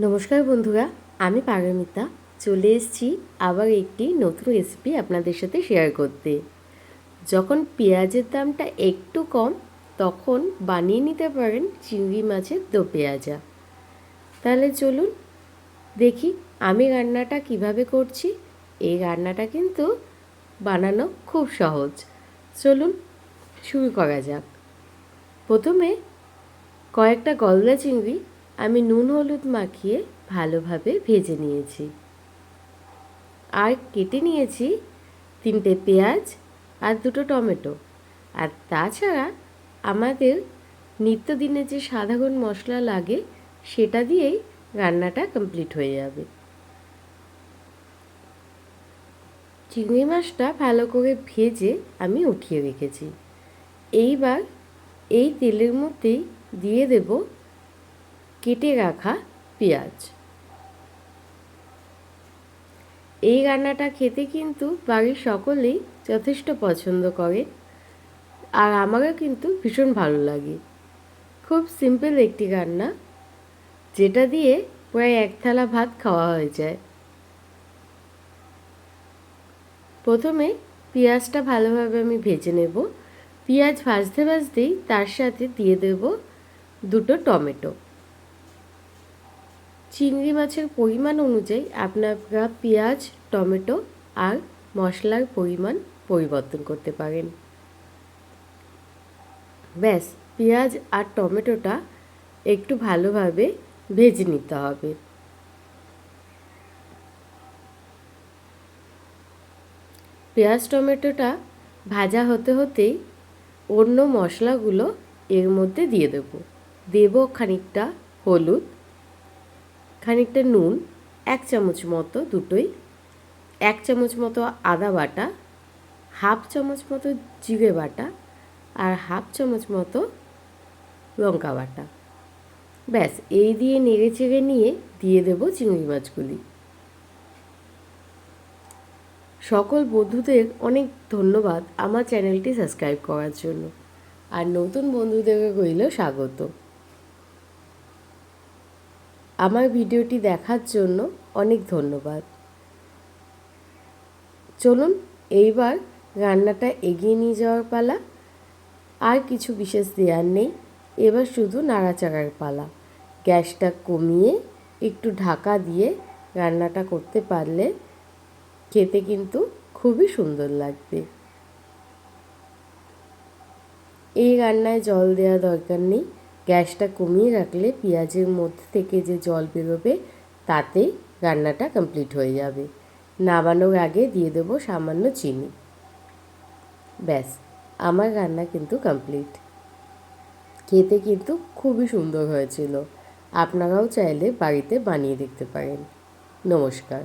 নমস্কার বন্ধুরা, আমি পারমিতা। চলে এসেছি আবার একটি নতুন রেসিপি আপনাদের সাথে শেয়ার করতে। যখন পেঁয়াজের দামটা একটু কম, তখন বানিয়ে নিতে পারেন চিংড়ি মাছের দো পেঁয়াজা। তাহলে চলুন দেখি আমি রান্নাটা কীভাবে করছি। এই রান্নাটা কিন্তু বানানো খুব সহজ। চলুন শুরু করা যাক। প্রথমে কয়েকটা গলদা চিংড়ি আমি নুন হলুদ মাখিয়ে ভালোভাবে ভেজে নিয়েছি। আর কেটে নিয়েছি তিনটে পেঁয়াজ আর দুটো টমেটো। আর তাছাড়া আমাদের নিত্যদিনের যে সাধারণ মশলা লাগে, সেটা দিয়েই রান্নাটা কমপ্লিট হয়ে যাবে। চিংড়ি মাছটা ভালো করে ভেজে আমি উঠিয়ে রেখেছি। এইবার এই তেলের মধ্যেই দিয়ে দেব কেটে রাখা পেঁয়াজ। এই রান্নাটা খেতে কিন্তু বাড়ির সকলেই যথেষ্ট পছন্দ করে আর আমারও কিন্তু ভীষণ ভালো লাগে। খুব সিম্পল একটি রান্না যেটা দিয়ে প্রায় এক থালা ভাত খাওয়া হয়ে যায়। প্রথমে পেঁয়াজটা ভালোভাবে আমি ভেজে নেব। পেঁয়াজ ভাজতে ভাজতেই তার সাথে দিয়ে দেব দুটো টমেটো। চিংড়ি মাছের পরিমাণ অনুযায়ী আপনারা পেঁয়াজ, টমেটো আর মশলার পরিমাণ পরিবর্তন করতে পারেন। ব্যাস, পেঁয়াজ আর টমেটোটা একটু ভালোভাবে ভেজে নিতে হবে। পেঁয়াজ, টমেটোটা ভাজা হতে হতেই অন্য মশলাগুলো এর মধ্যে দিয়ে দেব। দেব খানিকটা হলুদ খানিকটা নুন, এক চামচ মতো দুটোই, এক চামচ মতো আদা বাটা, হাফ চামচ মতো জিরে বাটা আর হাফ চামচ মতো লঙ্কা বাটা। ব্যাস, এই দিয়ে নেড়ে চেড়ে নিয়ে দিয়ে দেব চিংড়ি মাছগুলি। সকল বন্ধুদের অনেক ধন্যবাদ আমার চ্যানেলটি সাবস্ক্রাইব করার জন্য। আর নতুন বন্ধুদেরকে রইল স্বাগত। আমার ভিডিওটি দেখার জন্য অনেক ধন্যবাদ। চলুন এইবার রান্নাটা এগিয়ে নিয়ে যাওয়ার পালা। আর কিছু বিশেষ দেওয়ার নেই। এবার শুধু নাড়াচাড়ার পালা। গ্যাসটা কমিয়ে একটু ঢাকা দিয়ে রান্নাটা করতে পারলে খেতে কিন্তু খুবই সুন্দর লাগবে। এই রান্নায় জল দেওয়া দরকার নেই। গ্যাসটা কমিয়ে রাখলে পেঁয়াজের মধ্যে থেকে যে জল বেরোবে তাতেই রান্নাটা কমপ্লিট হয়ে যাবে। নামানোর আগে দিয়ে দেবো সামান্য চিনি। ব্যাস, আমার রান্না কিন্তু কমপ্লিট খেতে কিন্তু খুবই সুন্দর হয়েছিল। আপনারাও চাইলে বাড়িতে বানিয়ে দেখতে পারেন। নমস্কার।